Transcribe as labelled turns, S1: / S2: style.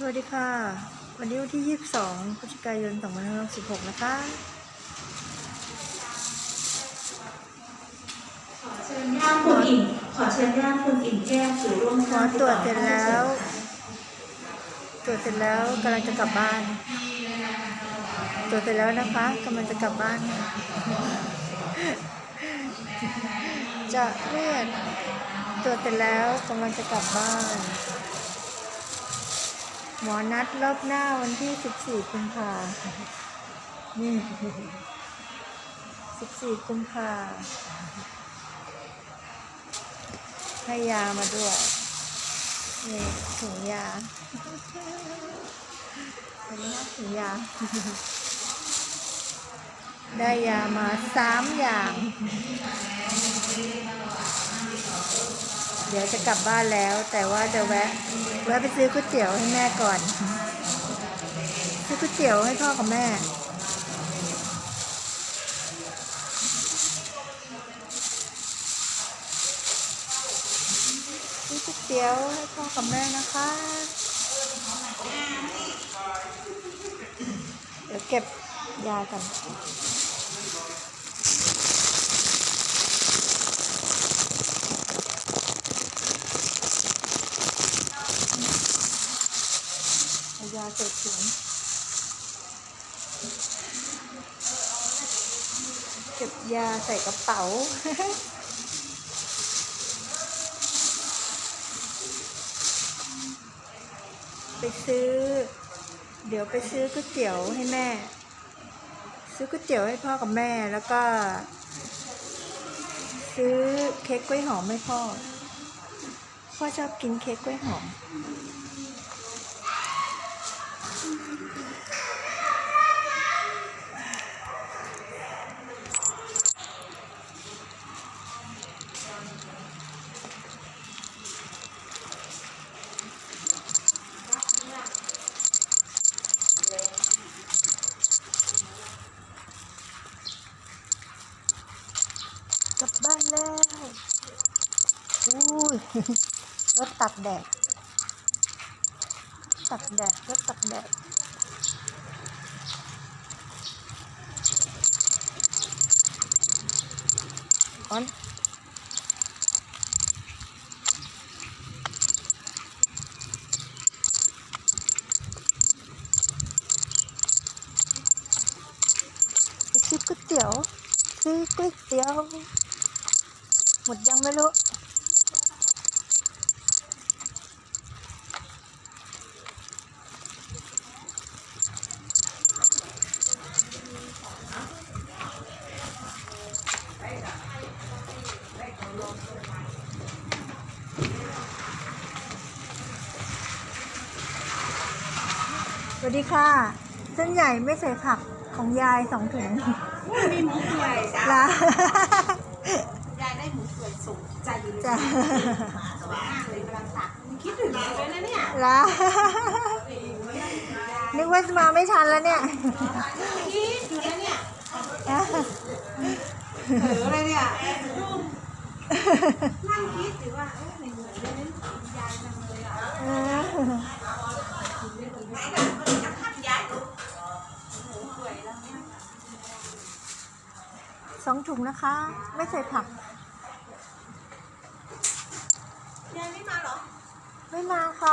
S1: สวัสดีค่ะ วันนี้วันที่ 22พฤศจิกายน2566 นะคะ
S2: เชิญญาติคุณอิ่มขอเชิญญาติคุณอิ่มแก้วสู่ร่วม
S1: หมอตรวจเสร็จแล้ว ตรวจเสร็จแล้วกำลังจะกลับบ้าน ตรวจเสร็จแล้วนะคะกำลังจะกลับบ้าน จะเรียกตรวจเสร็จแล้วกำลังจะกลับบ้าน หมอนัดรอบหน้าวันที่14กุมภานี่14กุมภาให้ยามาด้วยนี่ถุงยาอันนี้นะถุงยา ได้ยามาสามอย่าง เดี๋ยวจะกลับบ้านแล้ว แต่ว่าจะแวะแวะไปซื้อก๋วยเตี๋ยวให้แม่ก่อน ซื้อก๋วยเตี๋ยวให้พ่อกับแม่ซื้อก๋วยเตี๋ยวให้พ่อกับแม่นะคะ เดี๋ยวเก็บยากัน ยาใส่ถุงเก็บยาใส่กระเป๋าไปซื้อ เดี๋ยวไปซื้อก๋วยเตี๋ยวให้แม่ ซื้อก๋วยเตี๋ยวให้พ่อกับแม่แล้วก็ ซื้อเค้กกล้วยหอมให้พ่อ พ่อชอบกินเค้กกล้วยหอม กลับบ้านแล้วอุ้ยรถตักแดดตักแดดรถตักแดดออนไปซื้อก๋วยเตี๋ยวซื้อก๋วยเตี๋ยว หมดยังไม่รู้สวัสดีค่ะ เส้นใหญ่ไม่ใส่ผักของยายสองถุง
S3: มีหมูเปื่อยจ้ะ
S1: ละ
S3: ยายได้ หมูเปื่อยสุกใจดี
S1: จ้ะ
S3: สวยมากเลยกำลังตักคิดถึงเลยนะเนี่ย
S1: ละ นึกว่าจะมาไม่ทันแล้วเนี่ย
S3: คิดอยู่นะเนี่ยเผลอเลยเนี่ยนั่งคิดอยู่ว่าเอ้ยในหมูเรื่องนี้ยายจังเลยอะ
S1: สองถุงนะคะ ไม่ใส่ผัก ไม่มาค่ะ